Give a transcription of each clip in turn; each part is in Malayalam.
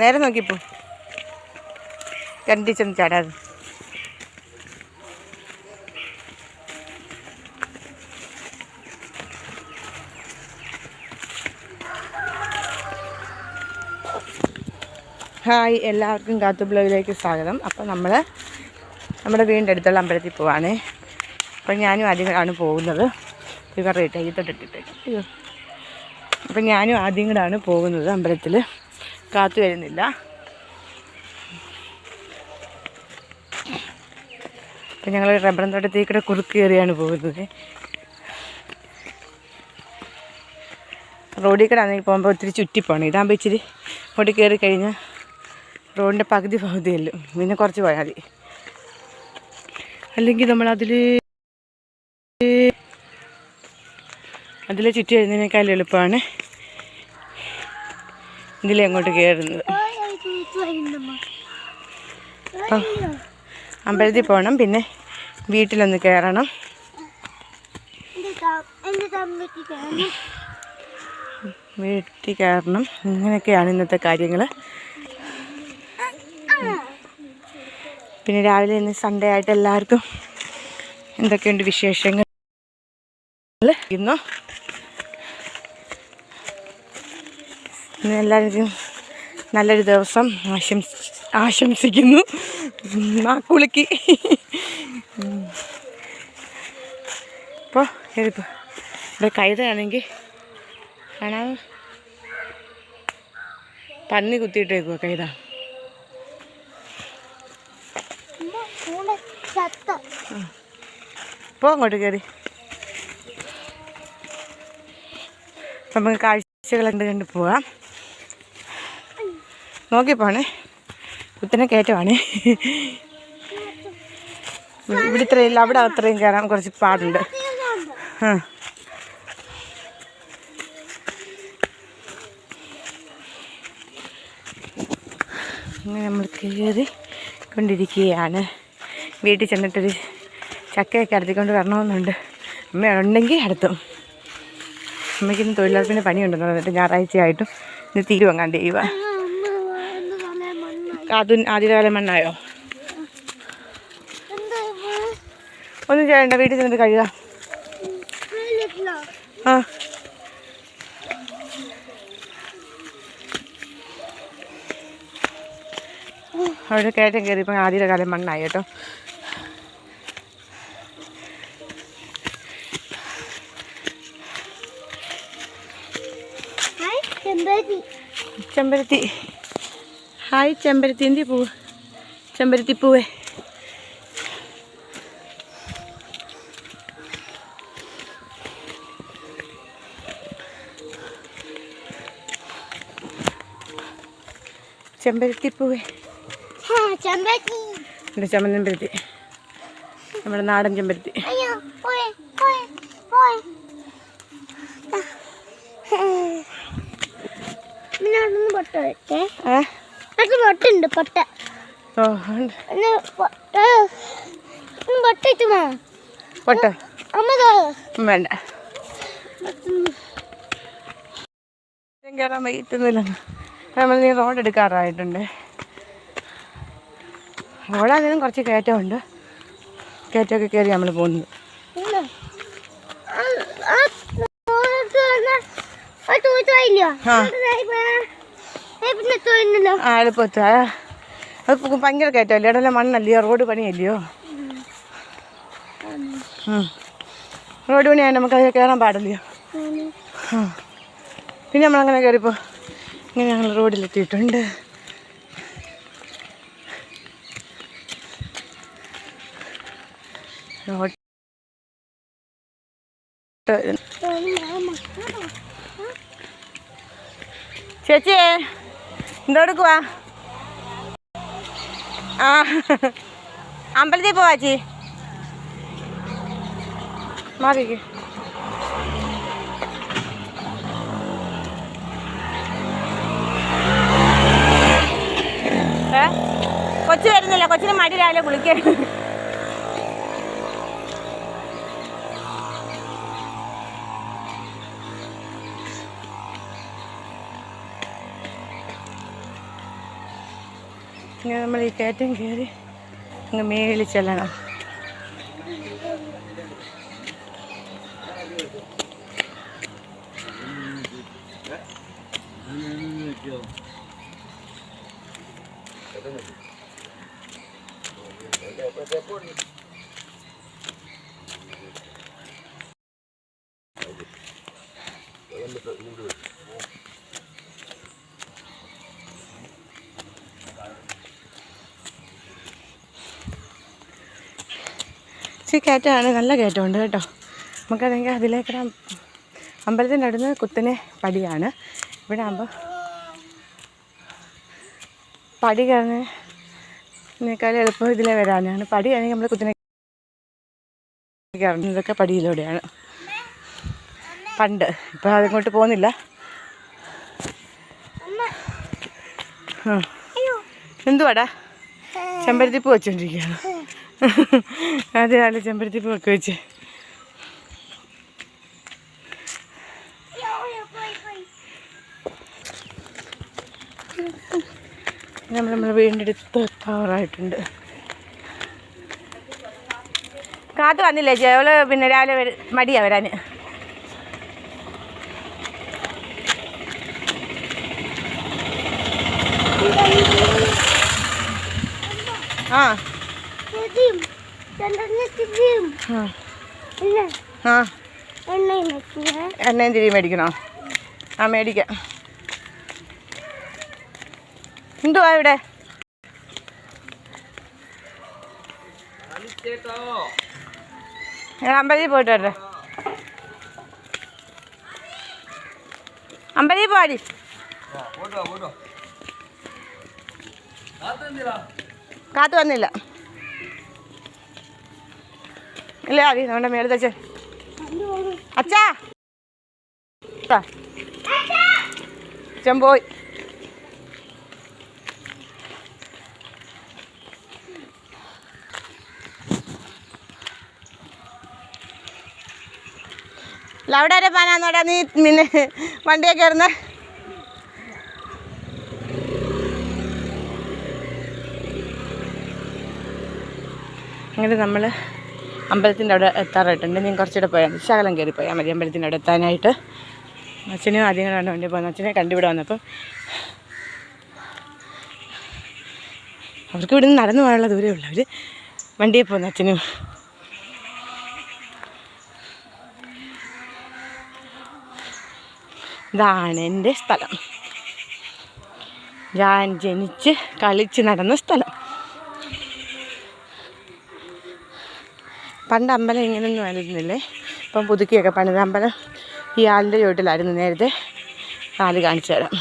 നേരെ നോക്കിപ്പോ കണ്ടി ചെന്ന് ചാടാതെ. ഹായ് എല്ലാവർക്കും കാത്തു ബ്ലോഗിലേക്ക് സ്വാഗതം. അപ്പോൾ നമ്മൾ നമ്മുടെ വീടിന്റെ അടുത്തുള്ള അമ്പലത്തിൽ പോവാണ്. അപ്പോൾ ഞാനും ആദ്യങ്ങളാണ് പോകുന്നത്. ഇവരുടെ ഇട്ടേ ഇട്ടിട്ടിട്ടേ അയ്യോ. അപ്പം ഞാനും ആദ്യം കൂടാണ് പോകുന്നത് അമ്പലത്തിൽ കാത്തു വരുന്നില്ല. അപ്പം ഞങ്ങൾ റബ്ബർ തോട്ടത്തിൽ കൂടെ കുറുക്ക് കയറിയാണ് പോകുന്നത്. റോഡിൽ കൂടെ ആണെങ്കിൽ പോകുമ്പോൾ ഒത്തിരി ചുറ്റിപ്പോണം. ഇതാകുമ്പോൾ ഇച്ചിരി റോഡിൽ കയറി കഴിഞ്ഞാൽ റോഡിന്റെ പകുതി പകുതിയല്ലോ. പിന്നെ കുറച്ച് പോയാൽ മതി. അല്ലെങ്കിൽ നമ്മളതിൽ അതിൽ ചുറ്റി വരുന്നതിനേക്കാൾ എളുപ്പമാണ് ഇതിലെ അങ്ങോട്ട് കയറുന്നത് അമ്പലത്തിൽ പോകണം പിന്നെ വീട്ടിലൊന്ന് കയറണം വീട്ടിൽ കയറണം ഇങ്ങനെയൊക്കെയാണ് ഇന്നത്തെ കാര്യങ്ങൾ പിന്നെ രാവിലെ ഇന്ന് സൺഡേ ആയിട്ട് എല്ലാവർക്കും എന്തൊക്കെയുണ്ട് വിശേഷങ്ങൾ? ഇന്നു എല്ലാവർക്കും നല്ലൊരു ദിവസം ആശംസ ആശംസിക്കുന്നു. ആ കുളിക്ക്. ഇപ്പോൾ എഴുതിപ്പോൾ ഇവിടെ കഴുതയാണെങ്കിൽ കാണാൻ പന്നി കുത്തിയിട്ടേക്കുവാ കൈത പോ അങ്ങോട്ട് കയറി നമുക്ക് കാഴ്ചകൾ കണ്ട് കണ്ട് പോവാം. നോക്കി പോണേ കുത്തിനെ കയറ്റമാണേ. ഇവിടെ ഇല്ല അവിടെ അത്രയും കയറാൻ കുറച്ച് പാടുണ്ട്. ആ. നമ്മൾ കയറി കൊണ്ടിരിക്കുകയാണ്. വീട്ടിൽ ചെന്നിട്ടൊരു ചക്കയൊക്കെ അടുത്തിക്കൊണ്ട് വരണമെന്നുണ്ട്. അമ്മ ഉണ്ടെങ്കിൽ അടുത്തും അമ്മയ്ക്ക് ഇന്ന് തൊഴിലുറപ്പിന്റെ പണിയുണ്ടെന്ന് പറഞ്ഞിട്ട് ഞായറാഴ്ചയായിട്ടും ഇന്ന് തീരുവങ്ങാണ്ട് സമയം കാതുൻ ആദ്യകാല മണ്ണായോ? ഒന്നും ചെയ്യണ്ട വീട്ടിൽ ചെന്നിട്ട് കഴുക. ആ. അവിടെ കയറ്റം കയറി ഇപ്പം ആദ്യത്തെ കാലം മണ്ണായി കേട്ടോ. ചെമ്പരത്തി. ചെമ്പരത്തി. ഹായ് ചെമ്പരത്തി എന്തി പൂവ് ചെമ്പരത്തി പൂവേ ചെമ്പരത്തി പൂവേ ഹാ ചെമ്പരത്തി നമ്മുടെ നാടൻ ചെമ്പരത്തി പൊട്ട ഏ? പൊട്ടുണ്ട് പൊട്ട. ഒന്ന് പൊട്ട വേണ്ട കയറാൻ വൈകിട്ടൊന്നുമില്ല നമ്മൾ നീ റോഡ് എടുക്കാറായിട്ടുണ്ട് റോഡാണെങ്കിലും കുറച്ച് കയറ്റമുണ്ട് കയറ്റമൊക്കെ കയറി നമ്മൾ പോകുന്നത്. ആ ആ എളുപ്പത്ത്. അത് ഭയങ്കര കയറ്റമല്ലേ? ഇടല മണ്ണല്ലയോ റോഡ് പണിയല്ലയോ. റോഡ് പണിയായി നമുക്ക് അതിൽ കയറാൻ പാടില്ലയോ. പിന്നെ നമ്മളങ്ങനെ കയറിപ്പോൾ ഇങ്ങനെ ഞങ്ങൾ റോഡിലെത്തിയിട്ടുണ്ട്. റോഡ് ചേച്ചിയെ? എന്തെടുക്കുവാ ആ അമ്പലത്തിൽ പോവാച്ചി മാറിക്ക് കൊച്ചു വരുന്നില്ല. കൊച്ചിന് മടി രാവിലെ കുളിക്കാൻ. ഇങ്ങനെ നമ്മൾ ഈ കയറ്റം കയറി അങ്ങ് മേളിൽ ചെല്ലണം. ഇച്ചിരി കയറ്റമാണ് നല്ല കയറ്റമുണ്ട് കേട്ടോ. നമുക്കതെങ്കിൽ അതിലേക്കട അമ്പലത്തിന്റെ അടുത്ത് കുത്തനെ പടിയാണ്. ഇവിടെ ആകുമ്പോൾ പടി കയറുന്നതിനേക്കാളും എളുപ്പം ഇതിലെ വരാനാണ്. പടിയാണെങ്കിൽ നമ്മൾ കുത്തിനെ കയറുന്നതൊക്കെ പടിയിലൂടെയാണ്. പണ്ട്. ഇപ്പം അതിങ്ങോട്ട് പോകുന്നില്ല. എന്തുവാടാ? ചെമ്പരത്തിപ്പ് വെച്ചോണ്ടിരിക്കുകയാണ്. അതെ അല്ല ചെമ്പരത്തി ഒക്കെ വെച്ച്. നമ്മൾ നമ്മൾ വീടിന്റെ അടുത്ത് എത്താറായിട്ടുണ്ട്. കാത്തു വന്നില്ലേ ചേവൾ പിന്നെ രാവിലെ മടിയാ വരാൻ ആ. ആ എണ്ണയും തിരി മേടിക്കണോ ആ മേടിക്കാം എന്തുവാ ഇവിടെ. അമ്പലത്തിൽ പോയിട്ട് വരട്ടെ. അമ്പലത്തിൽ പോവാടി. കാത്തു വന്നില്ല. ഇല്ല അതി നമ്മുടെ മേളത്തച്ഛൻ അച്ഛാ. ട്ടാ. അച്ഛൻ പോയി. അവിടെ വരെ പാനാന്നോടാ നീ പിന്നെ വണ്ടിയൊക്കെ കയറുന്ന അങ്ങനെ നമ്മൾ അമ്പലത്തിന്റെ അവിടെ എത്താറായിട്ടുണ്ട്. ഞാൻ കുറച്ചുകൂടെ പോയാൽ മതി. ശകലം കയറി പോയാൽ മതി അമ്പലത്തിന്റെ അവിടെ എത്താനായിട്ട്. അച്ഛനും ആദ്യം കൂടെ വേണ്ടി പോകുന്നത്. അച്ഛനെ കണ്ടിവിടെ വന്നപ്പം അവർക്ക് ഇവിടുന്ന് നടന്നു പോകാനുള്ള ദൂരമേ ഉള്ളൂ. അവർ വണ്ടിയിൽ പോകുന്നു അച്ഛനും. ഇതാണ് എന്റെ സ്ഥലം. ഞാൻ ജനിച്ച് കളിച്ച് നടന്ന സ്ഥലം. പണ്ട് അമ്പലം ഇങ്ങനെയൊന്നും ആയിരുന്നില്ലേ? ഇപ്പം പുതുക്കിയൊക്കെ പണിത് അമ്പലം ഈ ആലിന്റെ ചുവട്ടിലായിരുന്നു. നേരത്തെ ആൽ കാണിച്ചു തരാം.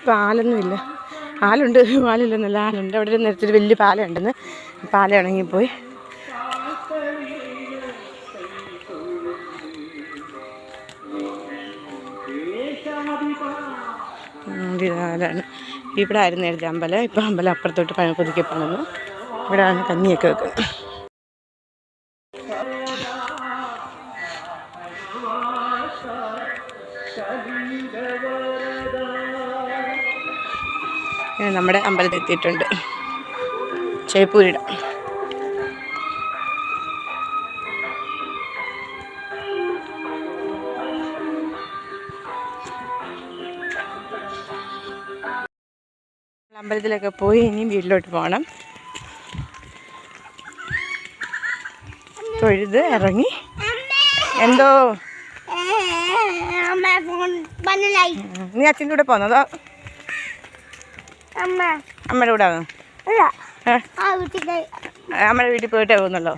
ഇപ്പം ആലൊന്നുമില്ല ആലുണ്ട് പാലില്ലെന്നല്ല ആലുണ്ട് അവിടെ ഒരു നേരത്തെ വലിയ പാലം ഉണ്ടെന്ന് പാലം ഉണങ്ങിപ്പോയി ഇവിടെ ആയിരുന്നു നേരത്തെ അമ്പലം. ഇപ്പം അമ്പലം അപ്പുറത്തോട്ട് പഴ പുതുക്കി ഇവിടെ ആണ് കഞ്ഞിയൊക്കെ വെക്കുന്നത്. നമ്മുടെ അമ്പലത്തിൽ എത്തിയിട്ടുണ്ട്. ചേപ്പൂരിടം അമ്പലത്തിലൊക്കെ പോയി ഇനിയും വീട്ടിലോട്ട് പോകണം തൊഴുത് ഇറങ്ങി. എന്തോ? നീ അച്ഛന്റെ കൂടെ പോന്നതോ അമ്മ. അമ്മയുടെ കൂടെ അമ്മയുടെ വീട്ടിൽ പോയിട്ടേ പോകുന്നുള്ളൂ?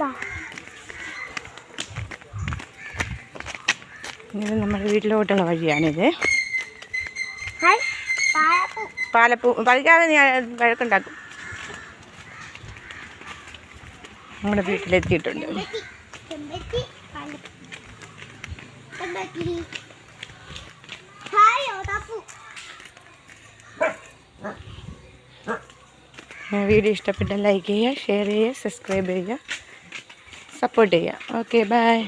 വാ ഇങ്ങനെ നമ്മുടെ വീട്ടിലോട്ടുള്ള വഴിയാണിത്. പാലപ്പൂ. പറിക്കാതെ ഞാൻ വഴക്കുണ്ടാക്കും. നമ്മുടെ വീട്ടിലെത്തിയിട്ടുണ്ട്. വീഡിയോ ഇഷ്ടപ്പെട്ടാൽ ലൈക്ക് ചെയ്യുക ഷെയർ ചെയ്യുക സബ്സ്ക്രൈബ് ചെയ്യുക സപ്പോർട്ട് ചെയ്യുക. Okay bye.